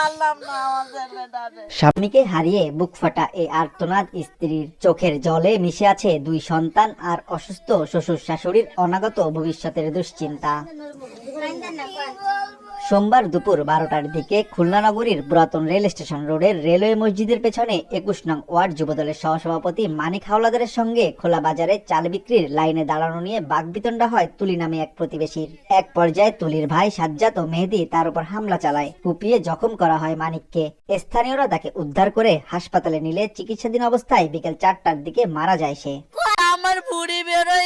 পারলাম না আমার ছেলেটারে স্বামীকে হারিয়ে বুক ফাটা এই আর্তনাদ স্ত্রীর চোখের জলে মিশে আছে দুই সন্তান আর অসুস্থ শ্বশুর শাশুড়ির অনাগত ভবিষ্যতের দুশ্চিন্তা। সোমবার দুপুর বারোটার দিকে খুলনা নগরীর পুরাতন রেল স্টেশন রোডের রেলওয়ে মসজিদের পেছনে একুশ নং ওয়ার্ড যুবদলের সহসভাপতি মানিক হাওলাদারের সঙ্গে খোলা বাজারে চাল বিক্রির লাইনে দাঁড়ানো নিয়ে বাগবিতণ্ডা হয় তুলি নামে এক প্রতিবেশীর। এক পর্যায়ে তুলির ভাই সাজ্জাদ ও মেহেদি তার উপর হামলা চালায়। কুপিয়ে জখম করা হয় মানিককে। স্থানীয়রা তাকে উদ্ধার করে হাসপাতালে নিলে চিকিৎসাধীন অবস্থায় বিকেল চারটার দিকে মারা যায় সে। আমার বুড়ি গেছে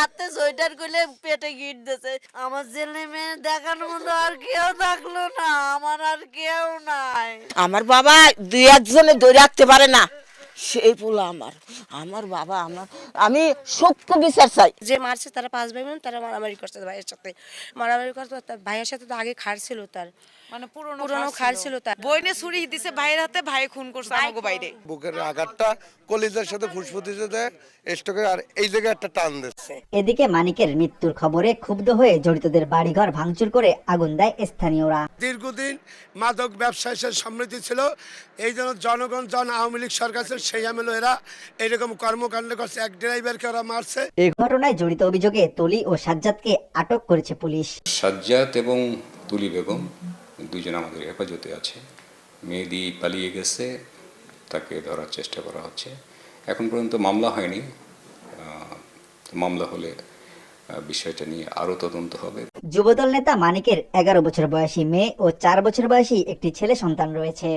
নিজে সোয়েটার করলে পেটে গিট দিছে আমার ছেলে মেয়ে দেখার মতো আর কেউ থাকল না আমার আর কেউ নাই। আমার বাবা দুই একজনে ধরে রাখতে পারে না। সেই পোলা আমার আমার বাবা আমার আমি সত্য বিচার চাই। যে মারছে তারা পাঁচ ভাই বোন তারা মারামারি করছে ভাইয়ের সাথে। মারামারি করতে তার ভাইয়ের সাথে তো আগে খার ছিল তার। মানে পুরনো পুরনো খার ছিল তার। বইনে ছুরি দিছে ভাইয়ের হাতে ভাই খুন করছে আমাকে বাইরে। বুকের আঘাতটা কলিজার সাথে ফুসফুসিতে দেয় স্টকে আর এই জায়গায় একটা টান দিচ্ছে। এদিকে মানিকের মৃত্যুর খবরে ক্ষুব্ধ হয়ে জড়িতদের বাড়িঘর ভাঙচুর করে আগুন দেয় স্থানীয়রা। দীর্ঘদিন মাদক ব্যবসায় সে সমৃদ্ধি ছিল এই জন্য জনগণ জন আওয়ামী লীগ সরকার ছিল সেই আমলে এরা এইরকম কর্মকাণ্ড করছে। এক ড্রাইভারকে ওরা মারছে। এই ঘটনায় জড়িত অভিযোগে তলি ও সাজ্জাদকে আটক করেছে পুলিশ। সাজ্জাদ এবং তুলি বেগম দুজন আমাদের হেফাজতে আছে। মেহেদি পালিয়ে গেছে, তাকে ধরার চেষ্টা করা হচ্ছে। এখন পর্যন্ত মামলা হয়নি। মামলা হলে বিষয়টা নিয়ে আরও তদন্ত হবে। যুবদল নেতা মানিকের এগারো বছর বয়সী মেয়ে ও চার বছর বয়সী একটি ছেলে সন্তান রয়েছে।